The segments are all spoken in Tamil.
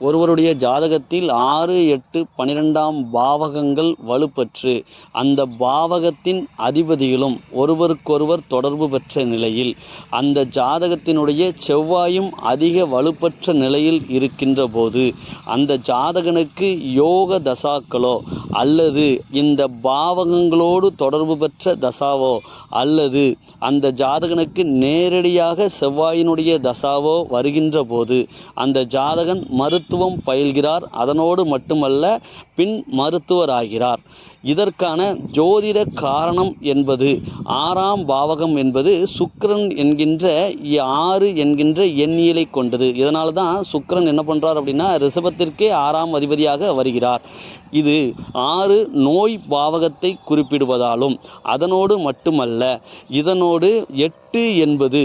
ஒருவருடைய ஜாதகத்தில் ஆறு எட்டு பனிரெண்டாம் பாவகங்கள் வலுப்பெற்று அந்த பாவகத்தின் அதிபதிகளும் ஒருவருக்கொருவர் தொடர்பு பெற்ற நிலையில் அந்த ஜாதகத்தினுடைய செவ்வாயும் அதிக வலுப்பெற்ற நிலையில் இருக்கின்ற போது அந்த ஜாதகனுக்கு யோக தசாக்களோ அல்லது இந்த பாவகங்களோடு தொடர்பு பெற்ற தசாவோ அல்லது அந்த ஜாதகனுக்கு நேரடியாக செவ்வாயினுடைய தசாவோ வருகின்ற போது அந்த ஜாதகன் மருத்துவம் பயில்கிறார். அதனோடு மட்டுமல்ல பின் மருத்துவராகிறார். இதற்கான ஜோதிட காரணம் என்பது ஆறாம் பாவகம் என்பது சுக்கரன் என்கின்ற ஆறு என்கின்ற எண்ணியலை கொண்டது. இதனால தான் சுக்கரன் என்ன பண்ணுறார் அப்படின்னா ரிஷபத்திற்கே ஆறாம் அதிபதியாக வருகிறார். இது ஆறு நோய் பாவகத்தை குறிப்பிடுவதாலும் அதனோடு மட்டுமல்ல இதனோடு எட்டு என்பது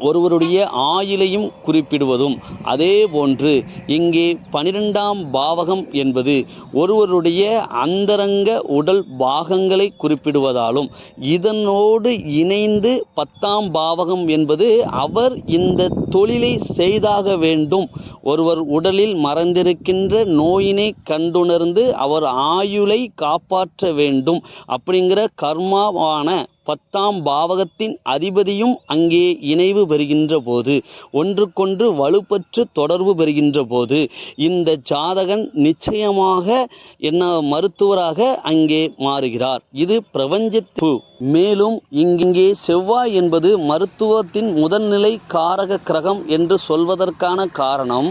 ஒருவருடைய ஆயிலையும் குறிப்பிடுவதும் அதே போன்று இங்கே பனிரெண்டாம் பாவகம் என்பது ஒருவருடைய அந்தரங்க உடல் பாகங்களை குறிப்பிடுவதாலும் இதனோடு இணைந்து பத்தாம் பாவகம் என்பது அவர் இந்த தொழிலை செய்தாக வேண்டும். ஒருவர் உடலில் மறந்திருக்கின்ற நோயினை கண்டுணர்ந்து அவர் ஆயுளை காப்பாற்ற வேண்டும். அப்படிங்கிற கர்மாவான பத்தாம் பாவகத்தின் அதிபதியும் அங்கே இணைவு பெறுகின்ற போது ஒன்றுக்கொன்று வலுப்பற்று தொடர்பு பெறுகின்ற போது இந்த ஜாதகன் நிச்சயமாக என்ன மருத்துவராக அங்கே மாறுகிறார். இது பிரபஞ்சத்து மேலும் இங்கே செவ்வாய் என்பது மருத்துவத்தின் முதன்நிலை காரக கிரகம் என்று சொல்வதற்கான காரணம்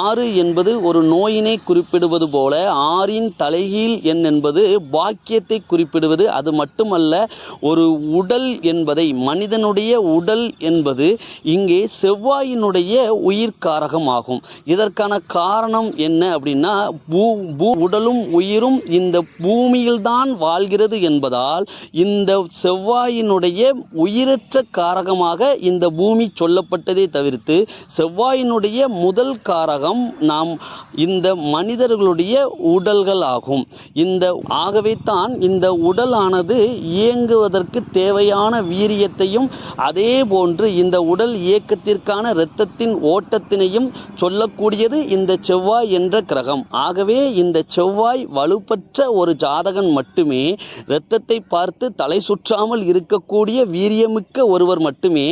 ஆறு என்பது ஒரு நோயினை குறிப்பிடுவது போல ஆறின் தலைகீழ் எண் என்பது பாக்கியத்தை குறிப்பிடுவது அது மட்டுமல்ல ஒரு ஒரு உடல் என்பதை மனிதனுடைய உடல் என்பது இங்கே செவ்வாயினுடைய உயிர்காரகம் ஆகும் இதற்கான காரணம் என்ன அப்படின்னா பூ பூ உடலும் உயிரும் இந்த பூமியில்தான் வாழ்கிறது என்பதால் இந்த செவ்வாயினுடைய உயிரற்ற காரகமாக இந்த பூமி சொல்லப்பட்டதே தவிர்த்து செவ்வாயினுடைய முதல் காரகம் நாம் இந்த மனிதர்களுடைய உடல்கள் ஆகும் இந்த ஆகவே தான் இந்த உடலானது இயங்குவதற்கு தேவையான வீரியத்தையும் அதே போன்று இந்த உடல் இயக்கத்திற்கான இரத்தத்தின் ஓட்டத்தினையும் சொல்லக்கூடியது இந்த செவ்வாய் என்ற கிரகம். ஆகவே இந்த செவ்வாய் வலுப்பற்ற ஒரு ஜாதகன் மட்டுமே இரத்தத்தை பார்த்து தலை சுற்றாமல் இருக்கக்கூடிய வீரியமிக்க ஒருவர் மட்டுமே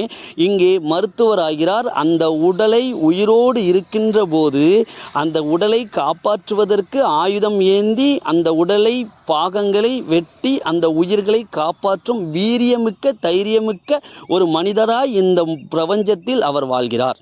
இங்கே மருத்துவராகிறார். அந்த உடலை உயிரோடு இருக்கின்ற போது அந்த உடலை காப்பாற்றுவதற்கு ஆயுதம் ஏந்தி அந்த உடலை பாகங்களை வெட்டி அந்த உயிர்களை காப்பாற்றும் வீரியமிக்க தைரியமிக்க ஒரு மனிதராய் இந்த பிரபஞ்சத்தில் அவர் வாழ்கிறார்.